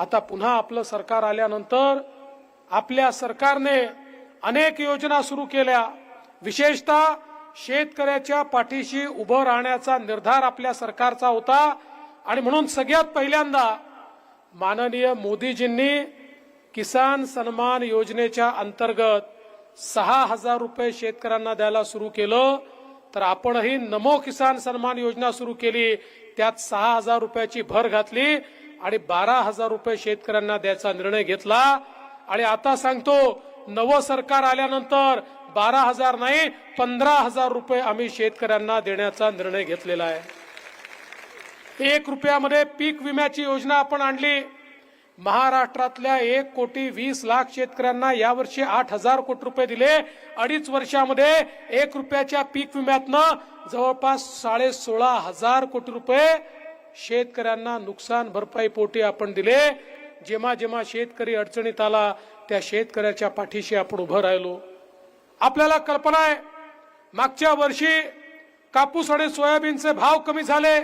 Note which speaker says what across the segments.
Speaker 1: आता पुन्हा आपलं सरकार आल्यानंतर आपल्या सरकारने अनेक योजना सुरू केल्या. विशेषतः शेतकऱ्याच्या पाठीशी उभं राहण्याचा निर्धार आपल्या सरकारचा होता. आणि म्हणून सगळ्यात पहिल्यांदा माननीय मोदीजींनी किसान सन्मान योजनेच्या अंतर्गत सहा हजार रुपये शेतकऱ्यांना द्यायला सुरू केलं. तर आपणही नमो किसान सन्मान योजना सुरू केली. त्यात सहा हजार रुपयाची भर घातली. आणि बारा हजार रुपये शेतकऱ्यांना द्यायचा निर्णय घेतला. आणि आता सांगतो नवं सरकार आल्यानंतर बारा हजार नाही पंधरा हजार रुपये आम्ही शेतकऱ्यांना देण्याचा निर्णय घेतलेला आहे. एक रुपयामध्ये पीक विम्याची योजना आपण आणली. महाराष्ट्रातल्या एक कोटी वीस लाख शेतकऱ्यांना यावर्षी आठ हजार कोटी रुपये दिले. अडीच वर्षामध्ये एक रुपयाच्या पीक विम्यातनं जवळपास साडे सोळा हजार कोटी रुपये शेतकऱ्यांना नुकसान भरपाई पोटी आपण दिले. जेव्हा जेव्हा शेतकरी अडचणीत आला त्या शेतकऱ्याच्या पाठीशी आपण उभं राहिलो. आपल्याला कल्पना आहे मागच्या वर्षी कापूस आणि सोयाबीनचे भाव कमी झाले.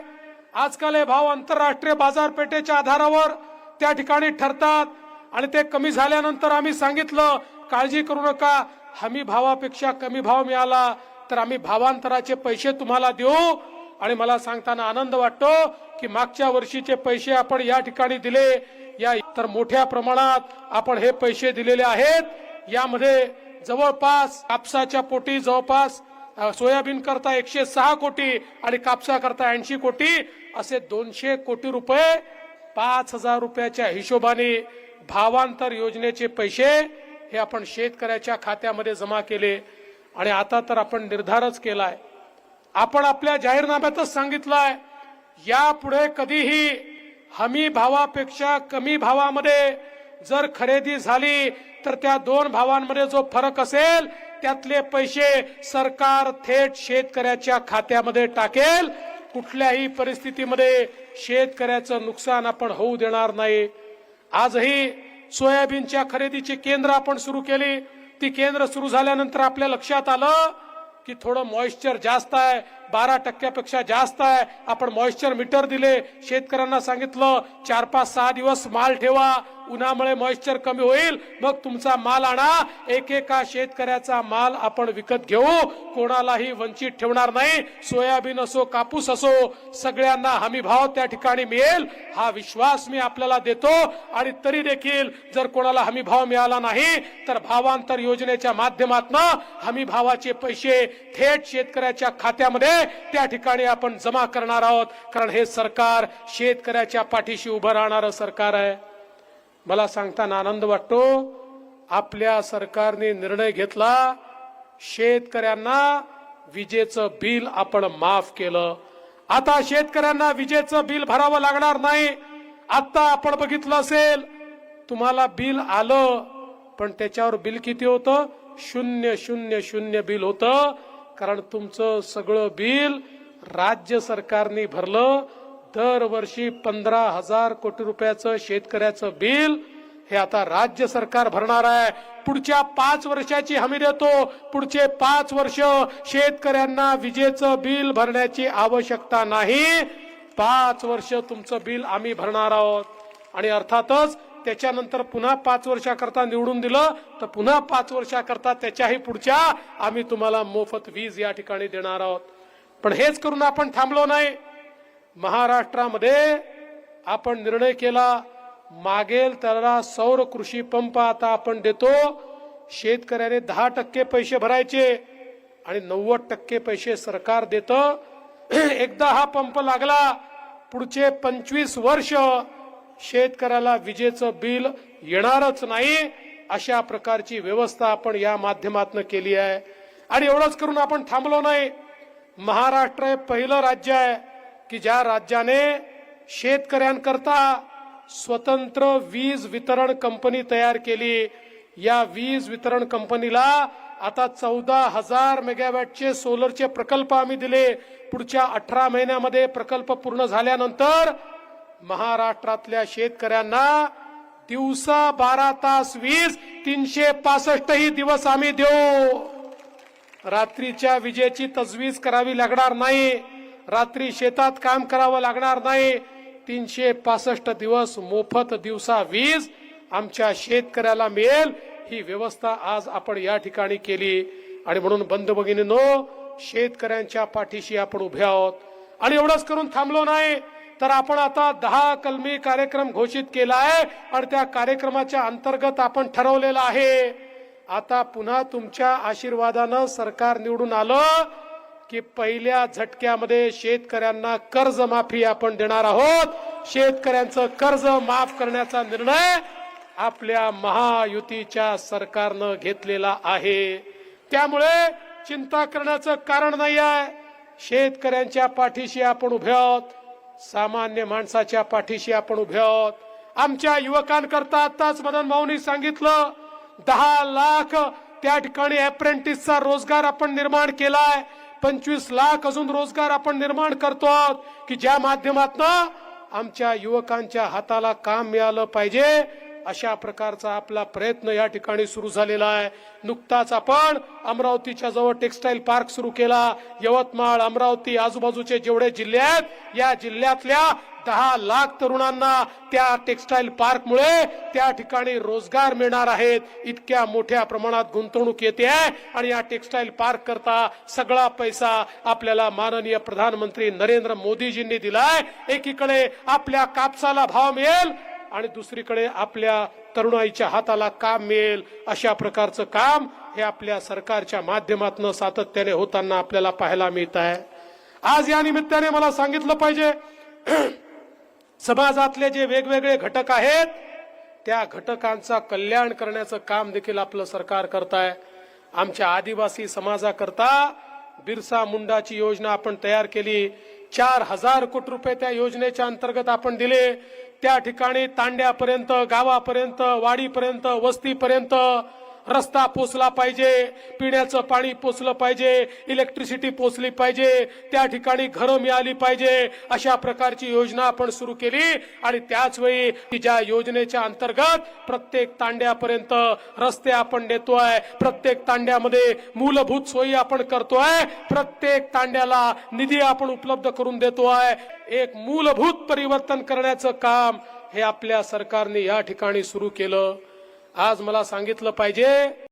Speaker 1: आजकाल हे भाव आंतरराष्ट्रीय बाजारपेठेच्या आधारावर त्या ठिकाणी ठरतात आणि ते कमी झाल्यानंतर आम्ही सांगितलं काळजी करू नका हमी भावापेक्षा कमी भाव मिळाला तर आम्ही भावांतराचे पैसे तुम्हाला देऊ. आणि मला सांगताना आनंद वाटतो की मागच्या वर्षीचे पैसे आपण या ठिकाणी दिले या तर मोठ्या प्रमाणात आपण हे पैसे दिलेले आहेत. यामध्ये जवळपास कापसाच्या पोटी जवळपास सोयाबीन करता एकशे सहा कोटी आणि कापसा करता ऐंशी कोटी असे दोनशे कोटी रुपये पाच हजार रुपयाच्या हिशोबाने भावांतर योजनेचे पैसे हे आपण शेतकऱ्याच्या खात्यामध्ये जमा केले. आणि आता तर आपण निर्धारच केलाय. आपण आपल्या जाहीरनाम्यातच सांगितलंय यापुढे कधीही हमी भावापेक्षा कमी भावामध्ये जर खरेदी झाली तर त्या दोन भावांमध्ये जो फरक असेल त्यातले पैसे सरकार थेट शेतकऱ्याच्या खात्यामध्ये टाकेल. कुठल्याही परिस्थितीमध्ये शेतकऱ्याचं नुकसान आपण होऊ देणार नाही. आजही सोयाबीनच्या खरेदीची केंद्र आपण सुरू केली. ती केंद्र सुरू झाल्यानंतर आपल्या लक्षात आलं की थोडं मॉइश्चर जास्त आहे बारा टक्क्यापेक्षा जास्त आहे. आपण मॉइश्चर मीटर दिले. शेतकऱ्यांना सांगितलं चार पाच सहा दिवस माल ठेवा. उन्हामुळे मॉइश्चर कमी होईल. मग तुमचा माल आणा. एकेका शेतकऱ्याचा माल आपण विकत घेऊ. कोणालाही वंचित ठेवणार नाही. सोयाबीन असो कापूस असो सगळ्यांना हमी भाव त्या ठिकाणी मिळेल. हा विश्वास मी आपल्याला देतो. आणि तरी देखील जर कोणाला हमी भाव मिळाला नाही तर भावांतर योजनेच्या माध्यमातून हमी भावाचे पैसे थेट शेतकऱ्याच्या खात्यामध्ये त्या ठिकाणी आपण जमा करणार आहोत. कारण हे सरकार शेतकऱ्याच्या पाठीशी उभं राहणारं सरकार आहे. मला सांगताना आनंद वाटतो. आपल्या सरकारने निर्णय घेतला. शेतकऱ्यांना विजेचं बिल आपण माफ केलं. आता शेतकऱ्यांना विजेचं बिल भरावं लागणार नाही. आता आपण बघितलं असेल तुम्हाला बिल आलं पण त्याच्यावर बिल किती होतं? शून्य शून्य शून्य बिल होतं. कारण तुमचं सगळं बिल राज्य सरकारने भरलं. दरवर्षी पंधरा हजार कोटी रुपयाचं शेतकऱ्याचं बिल हे आता राज्य सरकार भरणार आहे. पुढच्या पाच वर्षाची हमी देतो. पुढचे पाच वर्ष शेतकऱ्यांना विजेचं बिल भरण्याची आवश्यकता नाही. पाच वर्ष तुमचं बिल आम्ही भरणार आहोत. आणि अर्थातच त्याच्यानंतर पुन्हा पाच वर्षाकरता निवडून दिलं तर पुन्हा पाच वर्षाकरता त्याच्याही पुढच्या आम्ही तुम्हाला मोफत वीज या ठिकाणी देणार आहोत. पण हेच करून आपण थांबलो नाही. महाराष्ट्रामध्ये आपण निर्णय केला मागेल त्याला सौर कृषी पंप आता आपण देतो. शेतकऱ्याने दहा टक्के पैसे भरायचे आणि नव्वद टक्के पैसे सरकार देतं. एकदा हा पंप लागला पुढचे पंचवीस वर्ष शेतकऱ्याला विजेचं बिल येणारच नाही अशा प्रकारची व्यवस्था आपण या माध्यमातून केली आहे. आणि एवढंच करून आपण थांबलो नाही. महाराष्ट्र हे पहिलं राज्य आहे. की ज्या राज्याने शेतकऱ्यांकरता स्वतंत्र वीज वितरण कंपनी तयार केली या वीज वितरण कंपनीला आता चौदा हजार मेगावॅटचे सोलरचे प्रकल्प आम्ही दिले. पुढच्या अठरा महिन्यामध्ये प्रकल्प पूर्ण झाल्यानंतर महाराष्ट्रातल्या शेतकऱ्यांना दिवसा बारा तास वीज तीनशे पासष्टही दिवस आम्ही देऊ. रात्रीच्या विजेची तजवीज करावी लागणार नाही. रात्री शेतात काम करावं लागणार नाही. तीनशे पासष्ट दिवस मोफत दिवसा वीज आमच्या शेतकऱ्याला मिळेल. ही व्यवस्था आज आपण या ठिकाणी केली. आणि म्हणून बंद भगिनीनो शेतकऱ्यांच्या पाठीशी आपण उभे आहोत. आणि एवढंच करून थांबलो नाही तर आपण आता दहा कलमी कार्यक्रम घोषित केला आहे आणि त्या कार्यक्रमाच्या अंतर्गत आपण ठरवलेलं आहे. आता पुन्हा तुमच्या आशीर्वादानं सरकार निवडून आलं. की पहिल्या झटक्यामध्ये शेतकऱ्यांना कर्जमाफी आपण देणार आहोत. शेतकऱ्यांचं कर्ज माफ करण्याचा निर्णय आपल्या महायुतीच्या सरकारनं घेतलेला आहे. त्यामुळे चिंता करण्याचं कारण नाही आहे शेतकऱ्यांच्या पाठीशी आपण उभे आहोत. सामान्य माणसाच्या पाठीशी आपण उभे आहोत. आमच्या युवकांकरता आताच मदन भाऊनी सांगितलं दहा लाख त्या ठिकाणी अप्रेंटिसचा रोजगार आपण निर्माण केलाय. पंचवीस लाख अजून रोजगार आपण निर्माण करतो आहोत की ज्या माध्यमातून आमच्या युवकांच्या हाताला काम मिळालं पाहिजे अशा प्रकारचा आपला प्रयत्न या ठिकाणी सुरू झालेला आहे. नुकताच आपण अमरावतीच्या जवळ टेक्सटाईल पार्क सुरू केला. यवतमाळ अमरावती आजूबाजूचे जेवढे जिल्हे आहेत या जिल्ह्यातल्या दहा लाख तरुणांना त्या टेक्सटाईल पार्कमुळे त्या ठिकाणी रोजगार मिळणार आहेत. इतक्या मोठ्या प्रमाणात गुंतवणूक येते आहे आणि या टेक्सटाईल पार्क करता सगळा पैसा आपल्याला माननीय प्रधानमंत्री नरेंद्र मोदीजींनी दिलाय. एकीकडे आपल्या कापसाला भाव मिळेल आणि दुसरीकडे आपल्या तरुणाईच्या हाताला काम मिळेल अशा प्रकारचं काम हे आपल्या सरकारच्या माध्यमातून सातत्याने होताना आपल्याला पाहायला मिळत आहे. आज या निमित्ताने मला सांगितलं पाहिजे समाजातले जे वेगवेगळे घटक आहेत त्या घटकांचा कल्याण करण्याचं काम देखील आपलं सरकार करत आहे आमच्या आदिवासी समाजाकरता बिरसा मुंडाची योजना आपण तयार केली. चार हजार कोटी रुपये त्या योजनेच्या अंतर्गत आपण दिले. त्या ठिकाणी तांड्यापर्यंत गावापर्यंत वाडीपर्यंत वस्तीपर्यंत रस्ता पोचला पाहिजे पिण्याचं पाणी पोचलं पाहिजे इलेक्ट्रिसिटी पोचली पाहिजे त्या ठिकाणी घरं मिळाली पाहिजे अशा प्रकारची योजना आपण सुरू केली. आणि त्याच वेळी ज्या योजनेच्या अंतर्गत प्रत्येक तांड्यापर्यंत रस्ते आपण देतोय प्रत्येक तांड्यामध्ये मूलभूत सोयी आपण करतोय प्रत्येक तांड्याला निधी आपण उपलब्ध करून देतोय. एक मूलभूत परिवर्तन करण्याचं काम हे आपल्या सरकारने या ठिकाणी सुरू केलं. आज मला सांगितलं पाहिजे